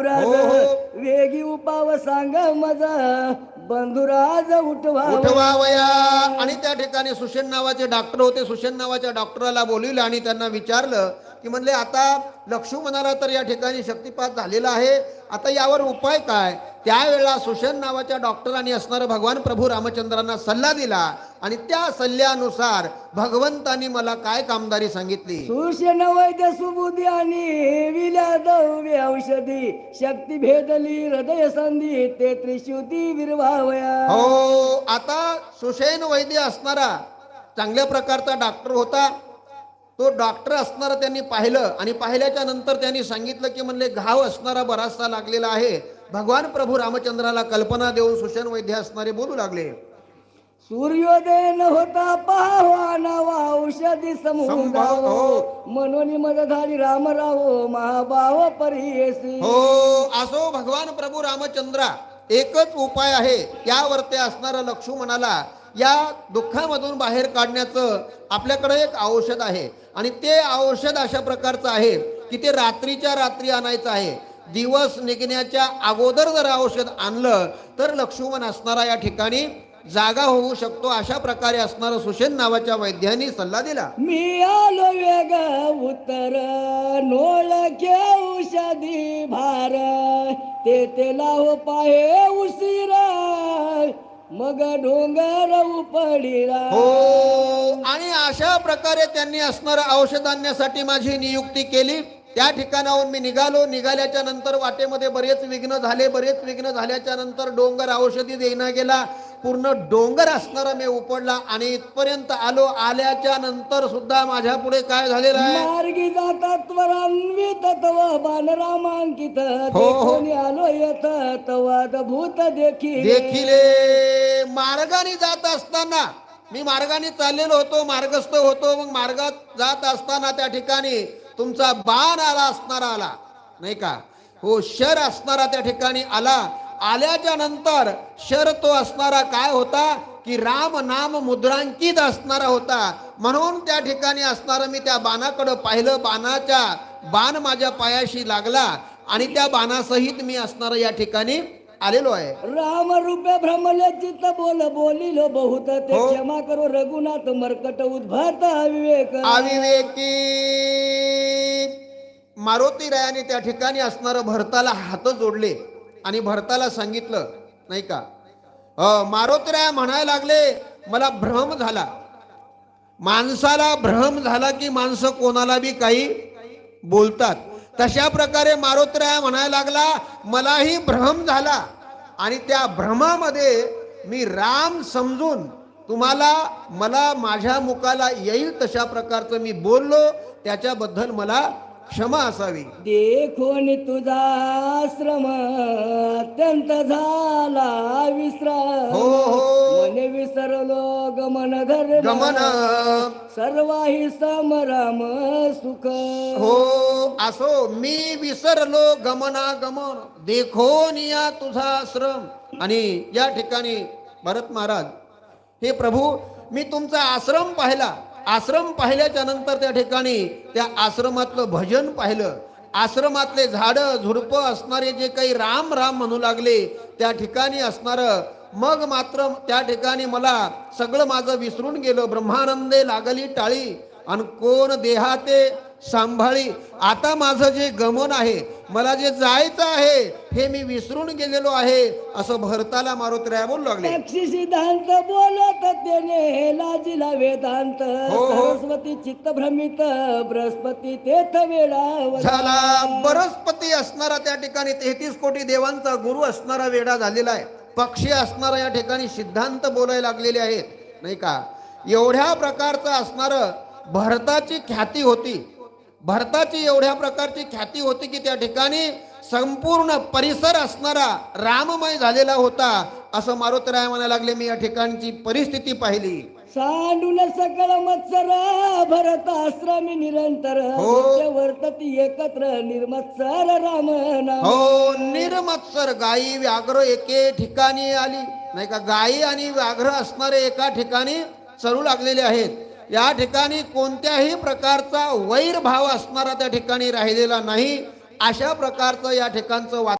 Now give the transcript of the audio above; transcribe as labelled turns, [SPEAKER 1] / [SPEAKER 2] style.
[SPEAKER 1] राज
[SPEAKER 2] हो.
[SPEAKER 1] वेगी उपाव सांग माझा. बंधुराज उठवा
[SPEAKER 2] उठवावया आणि त्या ठिकाणी सुशेन नावाचे डॉक्टर होते. सुशेन नावाच्या डॉक्टराला बोलविलं आणि त्यांना विचारलं की म्हणले आता लक्ष्मणाला तर या ठिकाणी शक्तिपात झालेला आहे. आता यावर उपाय काय? त्यावेळेला सुशेन नावाच्या डॉक्टरांनी असणारं भगवान प्रभू रामचंद्रांना सल्ला दिला. आणि त्या सल्ल्यानुसार भगवंतानी मला काय कामदारी सांगितली?
[SPEAKER 1] सुषण वैद्य सुबुद्धी आणि औषधी शक्ती भेदली हृदय संधी ते त्रिशुती विरवावया.
[SPEAKER 2] हो आता सुशेन वैद्य असणारा चांगल्या प्रकारचा डॉक्टर होता. तो डॉक्टर असणारा त्यांनी पाहिलं आणि पाहिल्याच्या नंतर त्यांनी सांगितलं की म्हणले घाव असणारा बराचसा लागलेला आहे. भगवान प्रभू रामचंद्राला कल्पना देऊन सुशेन वैद्य असणारे बोलू लागले.
[SPEAKER 1] सूर्योदय न होता पाहावा नावा औषधी समुदाव. म्हणून मज झाली रामराव महाभाव परियसी
[SPEAKER 2] हो असो भगवान प्रभू रामचंद्रा. एकच उपाय आहे त्यावर ते असणारा लक्ष्मणाला या दुःखामधून बाहेर काढण्याचं आपल्याकडे एक औषध आहे. आणि ते औषध अशा प्रकारचं आहे की ते रात्रीच्या रात्री आणायचं आहे. दिवस निघण्याच्या अगोदर जर औषध आणलं तर लक्ष्मण असणारा या ठिकाणी जागा होऊ शकतो अशा प्रकारे असणारं सुशेन नावाच्या वैद्यांनी सल्ला दिला.
[SPEAKER 1] मी आलो वेग उत्तर नोळखे औषधी भार ते ते लाव पाहे उशीर मग डोंगर उपडीला
[SPEAKER 2] हो आणि अशा प्रकारे त्यांनी असणारं औषध आणण्यासाठी माझी नियुक्ती केली. त्या ठिकाणाहून मी निघालो. निघाल्याच्या नंतर वाटेमध्ये बरेच विघ्न झाले. बरेच विघ्न झाल्याच्यानंतर डोंगर औषधी देण्यात गेला. पूर्ण डोंगर असणारा मी उपडला आणि इथपर्यंत आलो. आल्याच्यानंतर सुद्धा माझ्या पुढे काय झालेलं आहे?
[SPEAKER 1] मार्गी जातात त्वरान्वित तव बालरामांकित.
[SPEAKER 2] हो, हो.
[SPEAKER 1] आलो येत तवाद भूत देखील.
[SPEAKER 2] देखिले. मार्गाने जात असताना मी मार्गाने चाललेलो होतो. मार्गस्थ होतो. मग मार्गात जात असताना त्या ठिकाणी तुमचा बाण आला असणारा आला. नाही का? हो शर असणारा त्या ठिकाणी आला. आल्याच्यानंतर शर तो असणारा काय होता? की राम नाम मुद्रांकित असणारा होता. म्हणून त्या ठिकाणी असणारं मी त्या बाणाकडं पाहिलं. बाणाच्या बाण माझ्या पायाशी लागला आणि त्या बाणासहित मी असणारं या ठिकाणी आलेलो आहे.
[SPEAKER 1] राम रूपे भ्रमले चित्त बोल बोलिलो बहुत. ते
[SPEAKER 2] हो.
[SPEAKER 1] क्षमा करो रघुनाथ मर्कट उद्भत विवेक
[SPEAKER 2] अविवेकी. मारुती रायाने त्या ठिकाणी असणारं भरताला हात जोडले आणि भरताला सांगितलं नाही का? अ, मारुती राया म्हणायला लागले मला भ्रम झाला. माणसाला भ्रम झाला की माणसं कोणाला बी काही बोलतात. तशा प्रकारे मारुतराया म्हणायला लागला मलाही भ्रम झाला आणि त्या भ्रमामध्ये मी राम समजून तुम्हाला मला माझ्या मुखाला येईल तशा प्रकारचं मी बोललो. त्याच्याबद्दल मला क्षमा असावी.
[SPEAKER 1] देखोनी तुझा आश्रम अत्यंत झाला विश्राम.
[SPEAKER 2] हो हो.
[SPEAKER 1] मने विसरलो गमन धर्म
[SPEAKER 2] गमन.
[SPEAKER 1] सर्वाही समराम सुख.
[SPEAKER 2] हो असो मी विसरलो गमनागमन. देखो निया तुझा आश्रम. आणि या ठिकाणी भरत महाराज हे प्रभू मी तुमचा आश्रम पाहिला. आश्रम पाहिल्याच्या नंतर त्या ठिकाणी त्या आश्रमातलं भजन पाहिलं. आश्रमातले झाडं झुडपं असणारे जे काही राम राम म्हणू लागले त्या ठिकाणी असणारं. मग मात्र त्या ठिकाणी मला सगळं माझं विसरून गेलं. ब्रह्मानंदे लागली टाळी. आणि कोण देहाते? सांभाळी. आता माझं जे गमन आहे मला जे जायचं आहे हे मी विसरून गेलेलो आहे असं भरताला मारुतराया बोलू लागले.
[SPEAKER 1] सिद्धांत बोलत त्याने लाजिला वेदांत.
[SPEAKER 2] हो.
[SPEAKER 1] सरस्वती चित्त भ्रमित बृहस्पती तेथ वेळा
[SPEAKER 2] झाला. बरस्पती असणारा त्या ठिकाणी तेहतीस कोटी देवांचा गुरु असणारा वेडा झालेला आहे. पक्षी असणारा या ठिकाणी सिद्धांत बोलायला लागलेले आहेत. नाही का? एवढ्या प्रकारचं असणारं भरताची ख्याती होती. भरताची एवढ्या प्रकारची ख्याती होती की त्या ठिकाणी संपूर्ण परिसर असणारा राममय झालेला होता. असं मारुतराय म्हणायला लागले मी या ठिकाणची परिस्थिती पाहिली.
[SPEAKER 1] सांडून सकल मत्सर भरत आश्रमी निरंतर.
[SPEAKER 2] हो.
[SPEAKER 1] वर्तती एकत्र निर्मत्सर राम
[SPEAKER 2] हो निर्मत्सर गायी व्याघ्र एके ठिकाणी आली. नाही का गायी आणि व्याघ्र असणारे एका ठिकाणी चरू लागलेले आहेत. या ठिकाणी कोणत्याही प्रकारचा वैरभाव असणारा त्या ठिकाणी राहिलेला नाही. अशा प्रकारचं या ठिकाणचं